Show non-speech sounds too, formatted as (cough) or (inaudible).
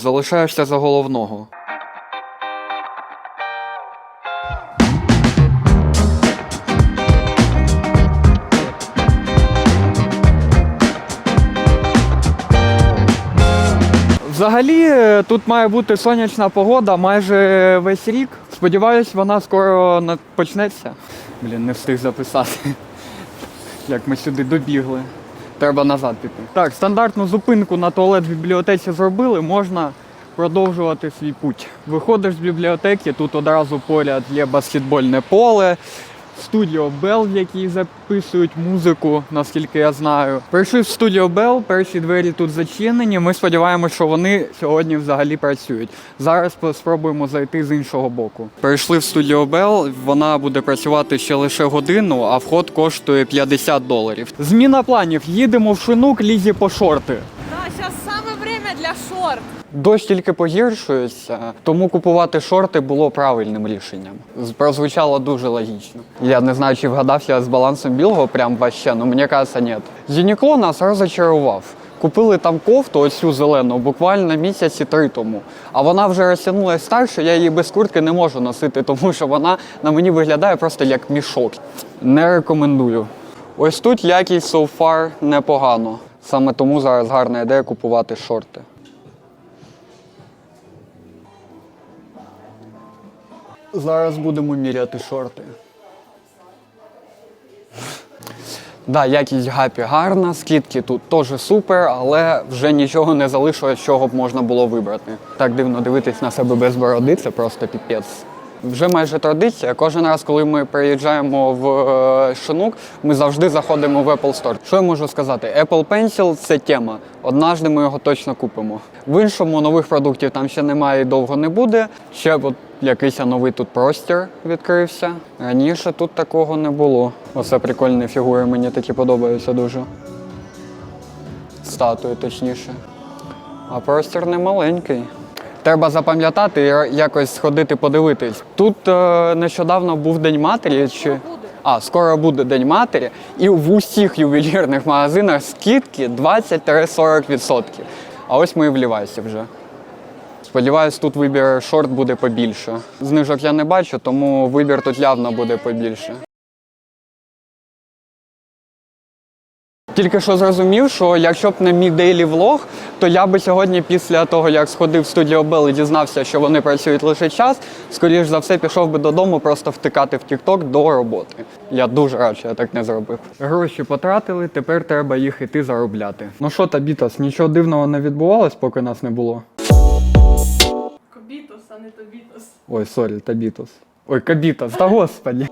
Залишаєшся за головного. Взагалі е, тут має бути сонячна погода майже весь рік. Сподіваюсь, вона скоро почнеться. Блін, не встиг записати. (laughs) Як ми сюди добігли. Треба назад піти. Так, стандартну зупинку на туалет в бібліотеці зробили, можна продовжувати свій путь. Виходиш з бібліотеки, тут одразу поряд є баскетбольне поле, студіо Бел, в якій записують музику, наскільки я знаю. Прийшли в студіо Бел, перші двері тут зачинені. Ми сподіваємося, що вони сьогодні взагалі працюють. Зараз спробуємо зайти з іншого боку. Прийшли в студіо Бел, вона буде працювати ще лише годину, а вход коштує 50 доларів. Зміна планів. Їдемо в шинук лізі по шорти. Да, сейчас самое время для шорт. Дощ тільки погіршується, тому купувати шорти було правильним рішенням. Прозвучало дуже логічно. Я не знаю, чи вгадався з балансом білого прям вообще, але мені кажется, ні. Юнікло нас розочарував. Купили там кофту, оцю зелену, буквально місяці три тому. А вона вже розтягнулася що я її без куртки не можу носити, (laughs) тому що вона на мені виглядає просто як мішок. Не рекомендую. Ось тут якість so far непогано. Саме тому зараз гарна ідея купувати шорти. Зараз будемо міряти шорти. Да, якість гапі гарна, скидки тут теж супер, але вже нічого не залишилось, чого б можна було вибрати. Так дивно дивитись на себе без бороди, це просто піпець. Вже майже традиція. Кожен раз, коли ми приїжджаємо в е, Шинук, ми завжди заходимо в Apple Store. Що я можу сказати? Apple Pencil це тема. Однажды ми його точно купимо. В іншому нових продуктів там ще немає і довго не буде. Ще от якийсь новий тут простір відкрився. Раніше тут такого не було. Оце прикольні фігури, мені такі подобаються дуже. Статуї, точніше. А простір не маленький. Треба запам'ятати і якось сходити подивитись. Тут е, нещодавно був День матері. Чи... буде. А, скоро буде День матері, і в усіх ювелірних магазинах скидки 20-40%. А ось ми і в Лівайсі вже. Сподіваюсь, тут вибір шорт буде побільше. Знижок я не бачу, тому вибір тут явно буде побільше. Тільки що зрозумів, що якщо б не мій дейлі влог, то я би сьогодні, після того, як сходив в студіо Бел і дізнався, що вони працюють лише час, скоріш за все пішов би додому просто втикати в TikTok до роботи. Я дуже рад, що я так не зробив. Гроші потратили, тепер треба їх іти заробляти. Ну що, Табітас, нічого дивного не відбувалось, поки нас не було. Кобітос, а не тобітос. Ой, сорі, Табітос. Ой, Кабітас, та господі.